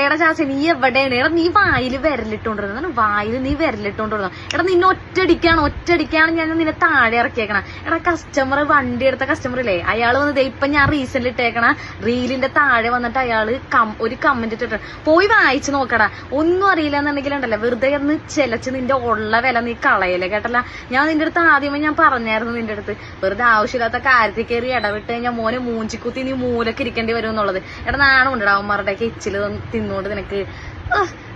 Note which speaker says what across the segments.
Speaker 1: എടാ ചാസ് നീ എവിടെയാണ്? എടാ നീ വായിൽ വിരലിട്ടോണ്ടിരുന്നു വായിൽ നീ വിരലിട്ടോണ്ടിരുന്നു എടാ നിന്നെ ഒറ്റടിക്കാണ് ഒറ്റടിക്കാണ് ഞാൻ നിന്നെ താഴെ ഇറക്കിയേക്കണ. എടാ കസ്റ്റമർ വണ്ടി എടുത്ത കസ്റ്റമർ ഇല്ലേ? അയാൾ വന്നത് ഇപ്പൊ ഞാൻ റീസെന്റ് ഇട്ടേക്കണ. റീലിന്റെ താഴെ വന്നിട്ട് അയാൾ ഒരു കമന്റ് ഇട്ടിട്ട്. പോയി വായിച്ചു നോക്കടാ. ഒന്നും അറിയില്ല എന്നുണ്ടെങ്കിൽ ഉണ്ടല്ലോ വെറുതെ ഒന്ന് ചെലച്ച് നിന്റെ ഉള്ള വില നീ കളയല്ലേ കേട്ടല്ല? ഞാൻ നിന്റെ അടുത്ത് ആദ്യമേ ഞാൻ പറഞ്ഞായിരുന്നു നിന്റെ അടുത്ത്. വെറുതെ ആവശ്യമില്ലാത്ത കാര്യത്തിൽ കയറി ഇടവിട്ട് കഴിഞ്ഞാൽ മോനെ മൂഞ്ചിക്കുത്തി നീ മൂലക്ക് ഇരിക്കേണ്ടി വരും എന്നുള്ളത്. എടാ നാണം ഉണ്ടടാ അവന്മാരുടെ തിന്നുകൊണ്ട് നിനക്ക്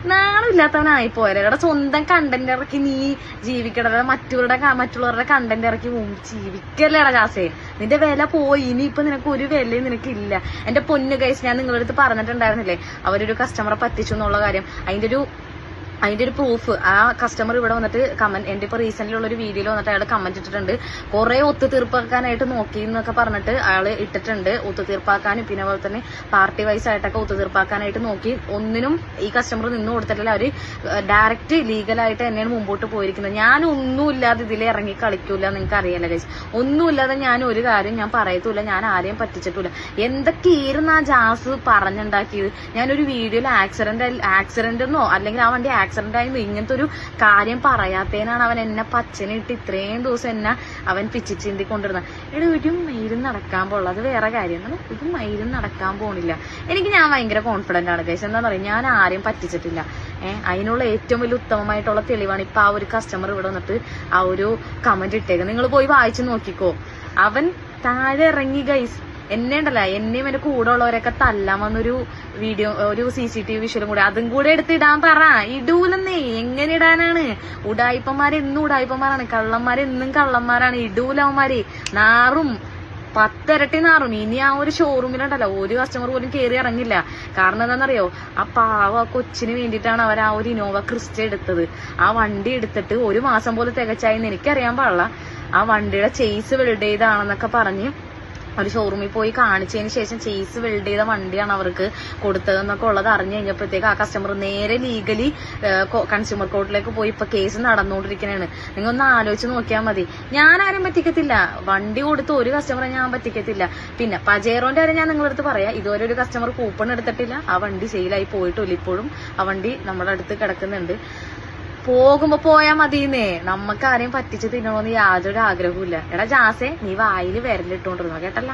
Speaker 1: നാണമില്ലാത്തവനായി പോയാലോ എടാ സ്വന്തം കണ്ടന്റ് ഇറക്കി നീ ജീവിക്കട മറ്റുള്ളവരുടെ മറ്റുള്ളവരുടെ കണ്ടന്റ് ഇറക്കി ജീവിക്കല്ലേടാ ജാസേ. നിന്റെ വില പോയി ഇനി ഇപ്പൊ നിനക്ക് ഒരു വിലയും നിനക്കില്ല. എന്റെ പൊന്നു കൈസ് ഞാൻ നിങ്ങളുടെ അടുത്ത് പറഞ്ഞിട്ടുണ്ടായിരുന്നില്ലേ? അവരൊരു കസ്റ്റമറെ പറ്റിച്ചു എന്നുള്ള കാര്യം. അതിന്റെ ഒരു അതിന്റെ ഒരു പ്രൂഫ് ആ കസ്റ്റമർ ഇവിടെ വന്നിട്ട് കമന്റ് ഇപ്പൊ റീസെന്റ് ഉള്ള ഒരു വീഡിയോയിൽ വന്നിട്ട് അയാൾ കമന്റ് ഇട്ടിട്ടുണ്ട്. കുറെ ഒത്തുതീർപ്പാക്കാനായിട്ട് നോക്കി എന്നൊക്കെ പറഞ്ഞിട്ട് അയാൾ ഇട്ടിട്ടുണ്ട്. ഒത്തുതീർപ്പാക്കാനും പിന്നെ അതുപോലെ തന്നെ പാർട്ടി വൈസ് ആയിട്ടൊക്കെ ഒത്തുതീർപ്പാക്കാനായിട്ട് നോക്കി. ഒന്നിനും ഈ കസ്റ്റമർ നിന്ന് കൊടുത്തിട്ടില്ല. അവർ ഡയറക്റ്റ് ലീഗലായിട്ട് തന്നെയാണ് മുമ്പോട്ട് പോയിരിക്കുന്നത്. ഞാൻ ഒന്നുമില്ലാതെ ഇതിൽ ഇറങ്ങി കളിക്കൂല നിങ്ങൾക്ക് അറിയാലോ ഗൈസ് ഒന്നുമില്ലാതെ ഞാൻ ഒരു കാര്യം ഞാൻ പറയത്തൂല ഞാൻ ആരെയും പറ്റിച്ചിട്ടില്ല എന്തൊക്കെയായിരുന്നു ആ ജാസ് പറഞ്ഞുണ്ടാക്കിയത്? ഞാനൊരു വീഡിയോയിൽ ആക്സിഡന്റ് ആക്സിഡന്റ് എന്നോ അല്ലെങ്കിൽ ആ വണ്ടി ആക്സിഡന്റ് ആയിരുന്നു. ഇങ്ങനത്തെ ഒരു കാര്യം പറയാത്തേനാണ് അവൻ എന്നെ പച്ചനിട്ട് ഇത്രയും ദിവസം എന്നെ അവൻ പിച്ചിച്ചിന്തി കൊണ്ടിരുന്നത് എടാ ഒരു മയിലും നടക്കാൻ പോളൂ അത് വേറെ കാര്യമാണ് ഒരു മയിലും നടക്കാൻ പോണില്ല. എനിക്ക് ഞാൻ ഭയങ്കര കോൺഫിഡന്റ് ആണ് കേസ് എന്താ പറയുക ഞാൻ ആരെയും പറ്റിച്ചിട്ടില്ല. ഏഹ് അതിനുള്ള ഏറ്റവും വലിയ ഉത്തമമായിട്ടുള്ള തെളിവാണ് ഇപ്പൊ ആ ഒരു കസ്റ്റമർ ഇവിടെ വന്നിട്ട് ആ ഒരു കമന്റ് ഇട്ടേക്കുന്നത് നിങ്ങൾ പോയി വായിച്ചു നോക്കിക്കോ. അവൻ താഴെ ഇറങ്ങി ഗൈസ് എന്നെ ഉണ്ടല്ല എന്നെയും എന്റെ കൂടെ ഉള്ളവരൊക്കെ തല്ലാൻ വന്നൊരു വീഡിയോ ഒരു സി സി ടി വി വിഷ്വലും കൂടെ. അതും കൂടെ എടുത്ത് ഇടാൻ പറ. ഇടൂലെന്നേ എങ്ങനെ ഇടാനാണ്? ഉടായിപ്പന്മാര് എന്നും ഉടായിപ്പന്മാരാണ്. കള്ളന്മാരെന്നും കള്ളന്മാരാണ്. ഇടൂലവന്മാരെ. നാറും പത്തിരട്ടി നാറും. ഇനി ആ ഒരു ഷോറൂമിലുണ്ടല്ലോ ഒരു കസ്റ്റമർ പോലും കയറി ഇറങ്ങില്ല. കാരണം എന്താണെന്നറിയോ? ആ പാവ കൊച്ചിന് വേണ്ടിയിട്ടാണ് അവർ ആ ഒരു ഇനോവ ക്രിസ്റ്റ എടുത്തത്. ആ വണ്ടി എടുത്തിട്ട് ഒരു മാസം പോലും തികച്ചായെന്ന് എനിക്കറിയാൻ പാടില്ല. ആ വണ്ടിയുടെ ചേസ് വെൽഡ് ചെയ്താണെന്നൊക്കെ പറഞ്ഞ് ഒരു ഷോറൂമിൽ പോയി കാണിച്ചതിന് ശേഷം ചേസ് വെൽഡ് ചെയ്ത വണ്ടിയാണ് അവർക്ക് കൊടുത്തതെന്നൊക്കെ ഉള്ളത് അറിഞ്ഞു കഴിഞ്ഞപ്പോഴത്തേക്ക് ആ കസ്റ്റമർ നേരെ ലീഗലി കൺസ്യൂമർ കോർട്ടിലേക്ക് പോയി ഇപ്പൊ കേസ് നടന്നുകൊണ്ടിരിക്കുന്നതാണ് നിങ്ങൾ ഒന്ന് ആലോചിച്ച് നോക്കിയാൽ മതി. ഞാൻ ആരും പറ്റിക്കത്തില്ല. വണ്ടി കൊടുത്ത് ഒരു കസ്റ്റമറെ ഞാൻ പറ്റിക്കത്തില്ല. പിന്നെ പജേറോന്റെ കാര്യം ഞാൻ നിങ്ങളുടെ അടുത്ത് പറയാം. ഇതുവരെ ഒരു കസ്റ്റമർ കൂപ്പൺ എടുത്തിട്ടില്ല. ആ വണ്ടി സെയിലായി പോയിട്ടില്ല. ഇപ്പോഴും ആ വണ്ടി നമ്മുടെ അടുത്ത് കിടക്കുന്നുണ്ട്. പോകുമ്പോ പോയാ മതിന്നേ. നമ്മക്ക് ആരെയും പറ്റിച്ച് തിന്നണമെന്ന് യാതൊരു ആഗ്രഹവും ഇല്ല എടാ ജാസേ നീ വായിൽ വിരലിട്ടോണ്ടിരുന്നോ? കേട്ടല്ല?